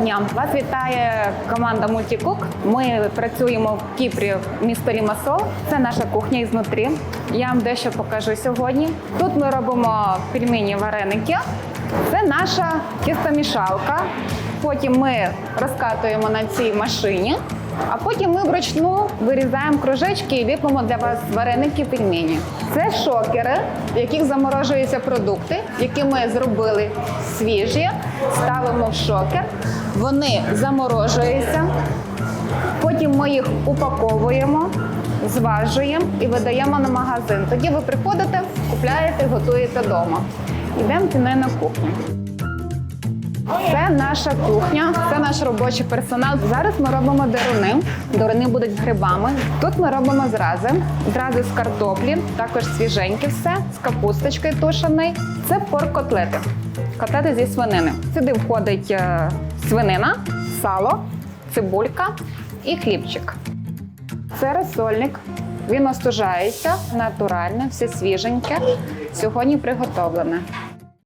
дня! Вас вітає команда Multicook. Ми працюємо в Кіпрі, в місто Лімасол. Це наша кухня ізнутрі. Я вам дещо покажу сьогодні. Тут ми робимо пельмені вареники. Це наша тістомішалка. Потім ми розкатуємо на цій машині, а потім ми вручну вирізаємо кружечки і ліпимо для вас вареники пельмені. Це шокери, в яких заморожуються продукти, які ми зробили свіжі, ставимо в шокер. Вони заморожуються. Потім ми їх упаковуємо, зважуємо і видаємо на магазин. Тоді ви приходите, купляєте, готуєте вдома. Йдемо на кухню. Це наша кухня, це наш робочий персонал. Зараз ми робимо деруни. Деруни будуть грибами. Тут ми робимо зрази. Зрази з картоплі, також свіженькі все, з капусточкою тушений. Це порк-котлети. Котлети зі свинини. Сюди входить е, свинина, сало, цибулька і хлібчик. Це розсольник. Він остужається натуральне, все свіженьке. Сьогодні приготовлене.